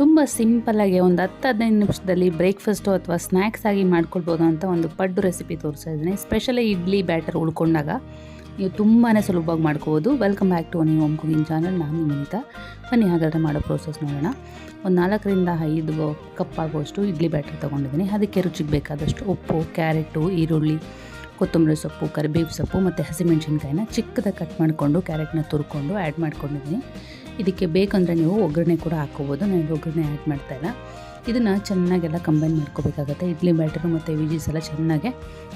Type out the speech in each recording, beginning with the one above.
ತುಂಬ ಸಿಂಪಲ್ಲಾಗಿ ಒಂದು ಹತ್ತು ಹದಿನೈದು ನಿಮಿಷದಲ್ಲಿ ಬ್ರೇಕ್ಫಾಸ್ಟು ಅಥವಾ ಸ್ನ್ಯಾಕ್ಸ್ ಆಗಿ ಮಾಡ್ಕೊಳ್ಬೋದು ಅಂತ ಒಂದು ಪಡ್ಡು ರೆಸಿಪಿ ತೋರಿಸ್ತಾ ಇದ್ದೀನಿ. ಸ್ಪೆಷಲಿ ಇಡ್ಲಿ ಬ್ಯಾಟರ್ ಉಳ್ಕೊಂಡಾಗ ನೀವು ತುಂಬಾ ಸುಲಭವಾಗಿ ಮಾಡ್ಕೋಬೋದು. ವೆಲ್ಕಮ್ ಬ್ಯಾಕ್ ಟು ನೀವು ಹೋಮ್ ಕುಕಿಂಗ್ ಚಾನಲ್ ನಾನು ನಿಮಿತ್ತ ಬನ್ನಿ, ಹಾಗಾದರೆ ಮಾಡೋ ಪ್ರೋಸೆಸ್ ನೋಡೋಣ. ಒಂದು ನಾಲ್ಕರಿಂದ ಐದು ಕಪ್ ಆಗುವಷ್ಟು ಇಡ್ಲಿ ಬ್ಯಾಟರ್ ತೊಗೊಂಡಿದ್ದೀನಿ. ಅದಕ್ಕೆ ರುಚಿಗೆ ಬೇಕಾದಷ್ಟು ಉಪ್ಪು ಕ್ಯಾರೆಟು ಈರುಳ್ಳಿ, ಕೊತ್ತಂಬರಿ ಸೊಪ್ಪು ಕರಿಬೇವು ಸೊಪ್ಪು ಮತ್ತು ಹಸಿಮೆಣ್ಸಿನ್ಕಾಯಿನ ಚಿಕ್ಕದಾಗಿ ಕಟ್ ಮಾಡಿಕೊಂಡು ಕ್ಯಾರೆಟ್ನ ತುರ್ಕೊಂಡು ಆ್ಯಡ್ ಮಾಡ್ಕೊಂಡಿದ್ದೀನಿ. ಇದಕ್ಕೆ ಬೇಕಂದರೆ ನೀವು ಒಗ್ಗರಣೆ ಕೂಡ ಹಾಕ್ಕೋಬೋದು. ನಾನು ಒಗ್ಗರಣೆ ಆ್ಯಡ್ ಮಾಡ್ತಾಯಿಲ್ಲ ಇದನ್ನು ಚೆನ್ನಾಗೆಲ್ಲ ಕಂಬೈನ್ ಮಾಡ್ಕೋಬೇಕಾಗತ್ತೆ. ಇಡ್ಲಿ ಬ್ಯಾಟರು ಮತ್ತು ವಿಜೀಸ್ ಎಲ್ಲ ಚೆನ್ನಾಗೆ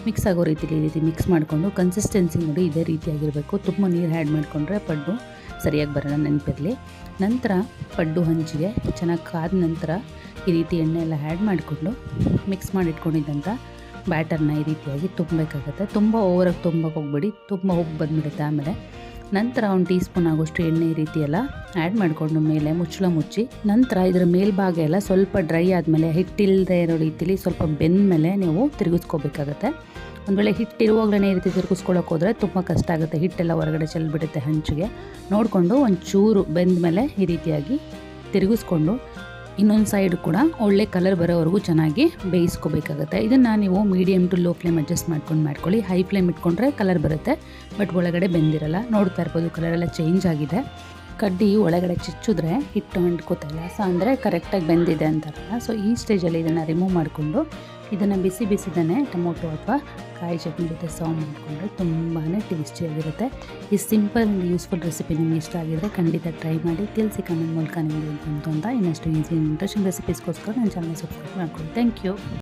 ಮಿಕ್ಸ್ ಆಗೋ ರೀತಿಲಿ ಈ ರೀತಿ ಮಿಕ್ಸ್ ಮಾಡಿಕೊಂಡು ಕನ್ಸಿಸ್ಟೆನ್ಸಿ ನೋಡಿ ಇದೇ ರೀತಿಯಾಗಿರಬೇಕು ತುಂಬ ನೀರು ಆ್ಯಡ್ ಮಾಡಿಕೊಂಡ್ರೆ ಪಡ್ಡು ಸರಿಯಾಗಿ ಬರೋಣ ನೆನಪಿರಲಿ. ನಂತರ ಪಡ್ಡು ಹಂಚಿಗೆ ಚೆನ್ನಾಗಿ ಕಾದ ನಂತರ ಈ ರೀತಿ ಎಣ್ಣೆ ಎಲ್ಲ ಆ್ಯಡ್ ಮಾಡಿಕೊಂಡು ಮಿಕ್ಸ್ ಮಾಡಿಟ್ಕೊಂಡಿದ್ದಂಥ ಬ್ಯಾಟರ್ನ ಈ ರೀತಿಯಾಗಿ ತುಂಬಬೇಕಾಗತ್ತೆ. ತುಂಬ ಓವರಾಗಿ ತುಂಬಕ್ಕೆ ಹೋಗ್ಬೇಡಿ. ತುಂಬ ಹೋಗಿ ಬಂದ್ಬಿಡುತ್ತೆ ಆಮೇಲೆ. ನಂತರ ಒಂದು ಟೀ ಸ್ಪೂನ್ ಆಗೋಷ್ಟು ಎಣ್ಣೆ ಈ ರೀತಿ ಎಲ್ಲ ಆ್ಯಡ್ ಮಾಡಿಕೊಂಡು ಮೇಲೆ ಮುಚ್ಚಳ ಮುಚ್ಚಿ ನಂತರ ಇದರ ಮೇಲ್ಭಾಗ ಎಲ್ಲ ಸ್ವಲ್ಪ ಡ್ರೈ ಆದಮೇಲೆ ಹಿಟ್ಟಿಲ್ಲದೆ ಇರೋ ರೀತಿಲಿ ಸ್ವಲ್ಪ ಬೆಂದ ಮೇಲೆ ನೀವು ತಿರುಗಿಸ್ಕೋಬೇಕಾಗತ್ತೆ. ಒಂದು ವೇಳೆ ಹಿಟ್ಟಿರುವಾಗಲೇ ಈ ರೀತಿ ತಿರುಗಿಸ್ಕೊಳ್ಳೋಕೆ ಹೋದರೆ ತುಂಬ ಕಷ್ಟ ಆಗುತ್ತೆ. ಹಿಟ್ಟೆಲ್ಲ ಹೊರಗಡೆ ಚೆಲ್ಬಿಡುತ್ತೆ ಹಂಚಿಗೆ. ನೋಡಿಕೊಂಡು ಒಂದು ಚೂರು ಬೆಂದ ಮೇಲೆ ಈ ರೀತಿಯಾಗಿ ತಿರುಗಿಸ್ಕೊಂಡು ಇನ್ನೊಂದು ಸೈಡ್ ಕೂಡ ಒಳ್ಳೆ ಕಲರ್ ಬರೋವರೆಗೂ ಚೆನ್ನಾಗಿ ಬೇಯಿಸ್ಕೋಬೇಕಾಗುತ್ತೆ. ಇದನ್ನು ನೀವು medium to low flame adjust ಮಾಡ್ಕೊಂಡು ಮಾಡ್ಕೊಳ್ಳಿ. ಹೈ ಫ್ಲೇಮ್ ಇಟ್ಕೊಂಡ್ರೆ ಕಲರ್ ಬರುತ್ತೆ. ಬಟ್ ಒಳಗಡೆ ಬೆಂದಿರಲ್ಲ. ನೋಡ್ತಾ ಇರ್ಬೋದು ಕಲರ್ ಎಲ್ಲ ಚೇಂಜ್ ಆಗಿದೆ. ಕಡ್ಡಿ ಒಳಗಡೆ ಚುಚ್ಚಿದ್ರೆ ಹಿಟ್ಟು ಅಂಟ್ಕೋತಿಲ್ಲ. ಸೊ ಅಂದರೆ ಕರೆಕ್ಟಾಗಿ ಬೆಂದಿದೆ ಅಂತಾರಲ್ಲ ಸೊ ಈ ಸ್ಟೇಜಲ್ಲಿ ಇದನ್ನು ರಿಮೂವ್ ಮಾಡಿಕೊಂಡು ಇದನ್ನು ಬಿಸಿ ಬಿಸಿದನೇ ಟೊಮೊಟೊ ಅಥವಾ ಕಾಯಿ ಚಟ್ನಿ ಜೊತೆ ಸರ್ವ್ ಮಾಡಿಕೊಂಡ್ರೆ ತುಂಬಾ ಟೇಸ್ಟಿಯಾಗಿರುತ್ತೆ ಈ ಸಿಂಪಲ್ ಆ್ಯಂಡ್ ಯೂಸ್ಫುಲ್ ರೆಸಿಪಿ ನಿಮ್ಗೆ ಇಷ್ಟ ಆಗಿದ್ರೆ ಖಂಡಿತ ಟ್ರೈ ಮಾಡಿ. ತಿಳಿಸಿ ಕಮೆಂಟ್ ಮೂಲಕ ನಿಮಗೆ ಅಂತ ಇನ್ನಷ್ಟು ಈಸಿ ಇಂಟ್ರೆಸ್ಟಿಂಗ್ ರೆಸಿಪೀಸ್ಗೋಸ್ಕರ ನನ್ನ ಚಾನಲ್ ಸಬ್ಸ್ಕ್ರೈಬ್ ಮಾಡ್ಕೊಳ್ಳಿ. Thank you.